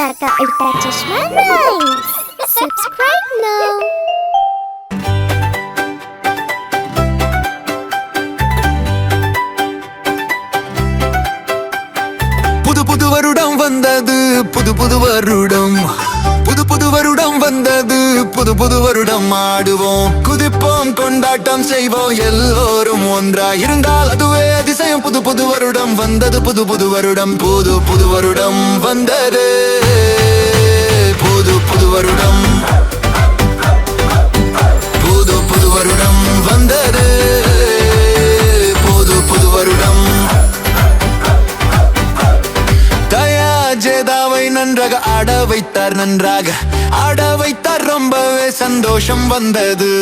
Tarka Ultra Chashma Subscribe now. புது புது வருடம் வந்தது புது புது வருடம். புது புது வருடம் வந்தது புது புது வருடம் ஆடுவோம். குதிப்போம் கொண்டாட்டம் செய்வோம் எல்லோரும் ஒன்றா இருந்தால் அதுவே அதிசயம். புது புது வருடம் வந்தது புது புது வருடம் புது புது வருடம் வந்தது. வருடம் புது புது வருடம் வந்தது. புது புது வருடம் தயா ஜேதாவை நன்றாக ஆட வைத்தார் நன்றாக. ஆட வைத்தார் ரொம்பவே சந்தோஷம் வந்தது.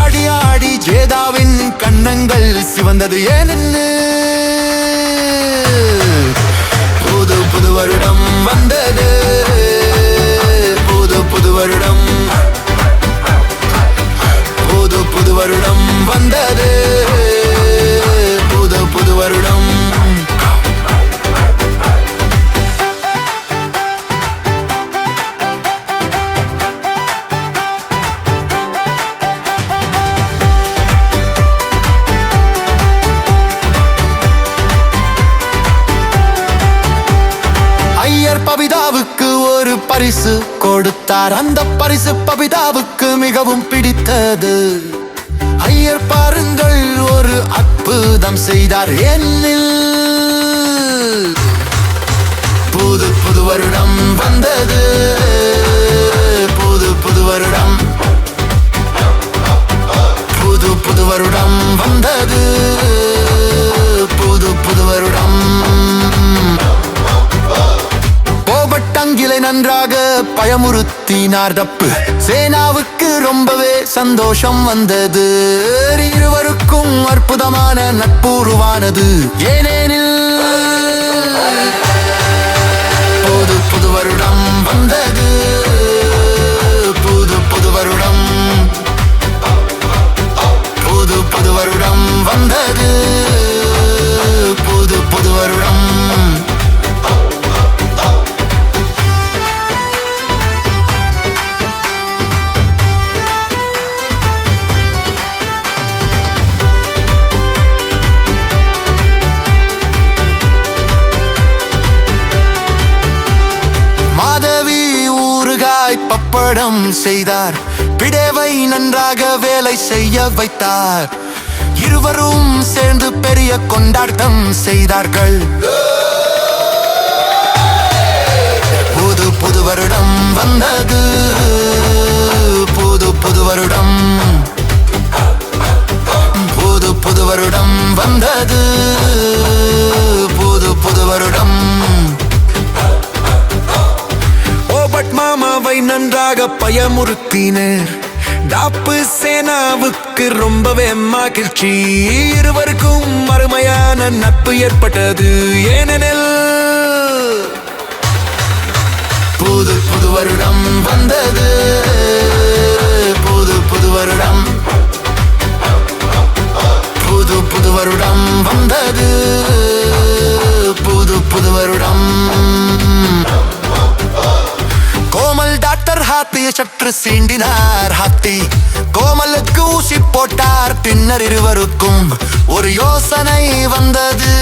ஆடி ஆடி ஜேதாவின் கண்ணங்கள் சிவந்தது ஏனென்னு புது புது வருடம் வந்தது. புது வருடம். புது புது வருடம் வந்தது. புது புது வருடம். ஐயர் பபிதாவுக்கு ஒரு பரிசு கொடுத்தார். அந்த பரிசு பபிதாவுக்கு மிகவும் பிடித்தது. ஐயர் பாருங்கள் ஒரு அற்புதம் செய்தார். என்னில் புது புது வருடம் வந்தது. புது புது வருடம் புது புது வருடம் வந்தது. புது புது வருடம் கோபட்டங்கிலை நன்றாக பயமுறுத்தினார் தப்பு. சேனாவுக்கு ரொம்பவே சந்தோஷம் வந்தது. இருவருக்கும் அற்புதமான நட்பு ஏனெனில் புது புது பப்படம் செய்தார். பிடேவை நன்றாக வேலை செய்ய வைத்தார். இருவரும் சேர்ந்து பெரிய கொண்டாட்டம் செய்தார்கள். புது புது வருடம் வந்தது. புது புது வருடம். புது புது வருடம் வந்தது. அம்மாவை நன்றாக பயமுறுத்தினர். டாப்பு சேனாவுக்கு ரொம்பவே மகிழ்ச்சி. இருவருக்கும் அருமையான நட்பு ஏற்பட்டது. ஏனெனில் புது புது வருடம் வந்தது. டாக்டர் சற்று சீண்டினார் ஹத்தி. கோமலுக்கு ஊசி போட்டார் பின்னர் இருவருக்கும் ஒரு யோசனை வந்தது.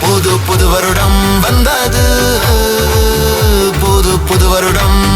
புது புது வருடம் வந்தது. புது புது வருடம்